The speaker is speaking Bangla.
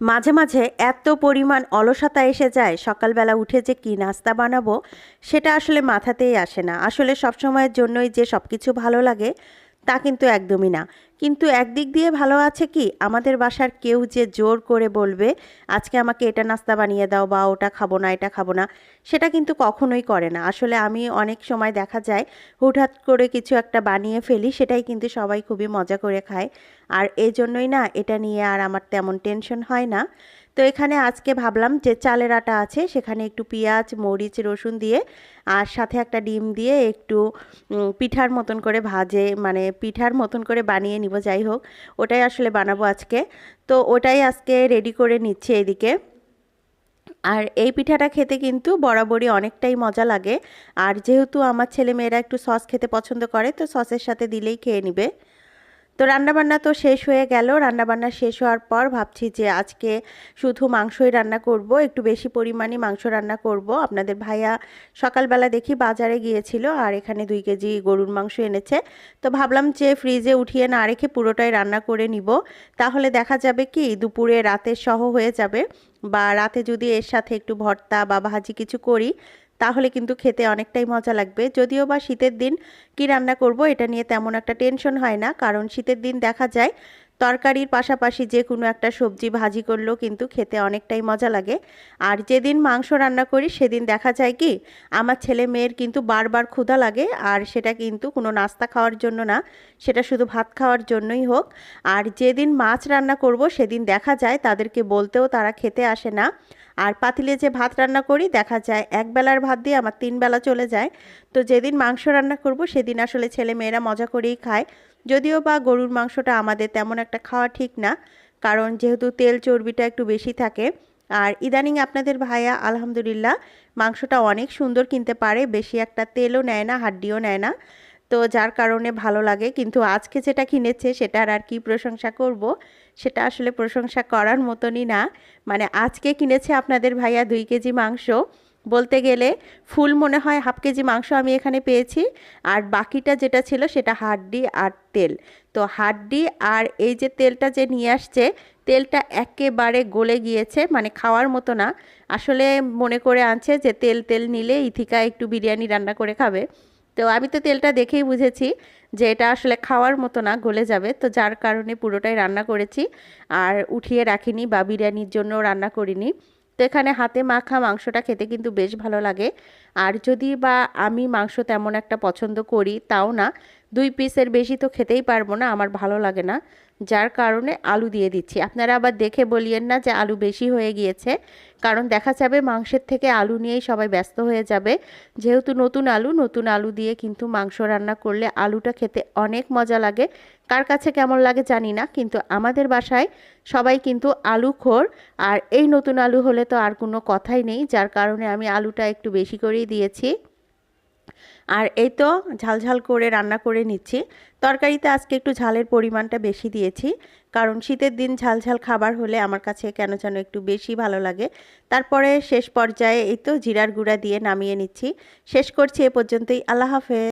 মাঝে মাঝে এত পরিমাণ অলসতা এসে যায়, সকালবেলা উঠে যে কি নাস্তা বানাবো, সেটা আসলে মাথাতেই আসে না। আসলে সবসময়ের জন্যই যে সব কিছু ভালো লাগে তা কিন্তু একদমই না। কিন্তু একদিক দিয়ে ভালো আছে কি? আমাদের বাসার কেউ যে জোর করে বলবে, আজকে আমাকে এটা নাস্তা বানিয়ে দাও বা ওটা খাব না, এটা খাব না, সেটা কিন্তু কখনোই করে না। আসলে আমি অনেক সময় দেখা যায়, হুটহাট করে কিছু একটা বানিয়ে ফেলি, সেটাই কিন্তু সবাই খুবই মজা করে খায়। আর এই জন্যই না, এটা নিয়ে আর আমার তেমন টেনশন হয় না। তো এখানে আজকে ভাবলাম যে চালের আটা আছে, সেখানে একটু পেঁয়াজ, মরিচ, রসুন দিয়ে আর সাথে একটা ডিম দিয়ে একটু পিঠার মতন করে ভাজে মানে পিঠার মতন করে বানিয়ে নিব, যাই হোক। ওটাই আসলে বানাবো আজকে। তো ওটাই আজকে রেডি করে নিচ্ছে এদিকে আর এই পিঠাটা খেতে কিন্তু বরাবরই অনেকটাই মজা লাগে। আর যেহেতু আমার ছেলে মেয়েরা একটু সস খেতে পছন্দ করে, তো সসের সাথে দিলেই খেয়ে নিবে। তো রান্নাবান্না তো শেষ হয়ে গেল। রান্নাবান্না শেষ হওয়ার পর ভাবছি যে আজকে শুধু মাংসই রান্না করব, একটু বেশি পরিমাণে মাংস রান্না করব। আপনাদের ভাইয়া সকালবেলা দেখি বাজারে গিয়েছিল আর এখানে দুই কেজি গরুর মাংস এনেছে। তো ভাবলাম যে ফ্রিজে উঠিয়ে না রেখে পুরোটাই রান্না করে নিব। তাহলে দেখা যাবে কি, দুপুরে রাতের সহ হয়ে যাবে বা রাতে যদি এর সাথে একটু ভর্তা বা ভাজি কিছু করি তাহলে কিন্তু খেতে অনেকটাই মজা লাগবে। যদিও বা শীতের দিন কি রান্না করব, এটা নিয়ে তেমন একটা টেনশন হয় না। কারণ শীতের দিন দেখা যায় তরকারির পাশাপাশি যে কোনো একটা সবজি ভাজি করলেও কিন্তু খেতে অনেকটাই মজা লাগে। আর যেদিন মাংস রান্না করি, সেদিন দেখা যায় কি, আমার ছেলে মেয়ের কিন্তু বারবার ক্ষুধা লাগে। আর সেটা কিন্তু কোনো নাস্তা খাওয়ার জন্য না, সেটা শুধু ভাত খাওয়ার জন্যই হোক। আর যেদিন মাছ রান্না করব, সেদিন দেখা যায় তাদেরকে বলতেও তারা খেতে আসে না। আর পাতিলে যে ভাত রান্না করি, দেখা যায় এক বেলার ভাত দিয়ে আমার তিন বেলা চলে যায়। তো যেদিন মাংস রান্না করব, সেদিন আসলে ছেলে মেয়েরা মজা করেই খায়। যদিও বা গরুর মাংসটা আমাদের তেমন একটা খাওয়া ঠিক না, কারণ যেহেতু তেল চর্বিটা একটু বেশি থাকে। আর ইদানিং আপনাদের ভাইয়া আলহামদুলিল্লাহ মাংসটা অনেক সুন্দর কিনতে পারে, বেশি একটা তেলও নেয় না, হাড্ডিও নেয় না। তো যার কারণে ভালো লাগে, কিন্তু আজকে যেটা কিনেছে সেটার আর কি প্রশংসা করব, সেটা আসলে প্রশংসা করার মতনই না। মানে আজকে কিনেছে আপনাদের ভাইয়া দুই কেজি মাংস বলতে গেলে ফুল মনে হয় হাফ কেজি মাংস আমি এখানে পেয়েছি। আর বাকিটা যেটা ছিল সেটা হাড্ডি আর তেল। তো হাড্ডি আর এই যে তেলটা যে নিয়ে আসছে, তেলটা একেবারে গলে গিয়েছে মানে খাওয়ার মতো না। আসলে মনে করে আনছে যে তেল তেল নিলে ইথিকা একটু বিরিয়ানি রান্না করে খাবে। তো আমি তো তেলটা দেখেই বুঝেছি যে এটা আসলে খাওয়ার মতো না, গলে যাবে। তো যার কারণে পুরোটাই রান্না করেছি। আর উঠিয়ে রাখিনি বা বিরিয়ানির জন্য রান্না করিনি। তো এখানে হাতে মাখা মাংসটা খেতে কিন্তু বেশ ভালো লাগে। আর যদি বা আমি মাংস তেমন একটা পছন্দ করি, তাও না। দুই পিসের বেশি তো খেতেই পারব না, আমার ভালো লাগে না। যার কারণে আলু দিয়ে দিচ্ছি। আপনারা আবার দেখে বলিয়েন না যে আলু বেশি হয়ে গিয়েছে, কারণ দেখা যাবে মাংসের থেকে আলু নিয়েই সবাই ব্যস্ত হয়ে যাবে। যেহেতু নতুন আলু নতুন আলু দিয়ে কিন্তু মাংস রান্না করলে আলুটা খেতে অনেক মজা লাগে। কার কাছে কেমন লাগে জানি না, কিন্তু আমাদের বাসায় সবাই কিন্তু আলু খোর, আর এই নতুন আলু হলে তো আর কোনো কথাই নেই। যার কারণে আমি আলুটা একটু বেশি করেই দিয়েছি। আর এই তো ঝালঝাল করে রান্না করে নিচ্ছি। তরকারিতে আজকে একটু ঝালের পরিমাণটা বেশি দিয়েছি, কারণ শীতের দিন ঝালঝাল খাবার হলে আমার কাছে কেন যেন একটু বেশি ভালো লাগে। তারপরে শেষ পর্যায়ে এই তো জিরার গুঁড়া দিয়ে নামিয়ে নিচ্ছি। শেষ করছি এ পর্যন্তই। আল্লাহ হাফেজ।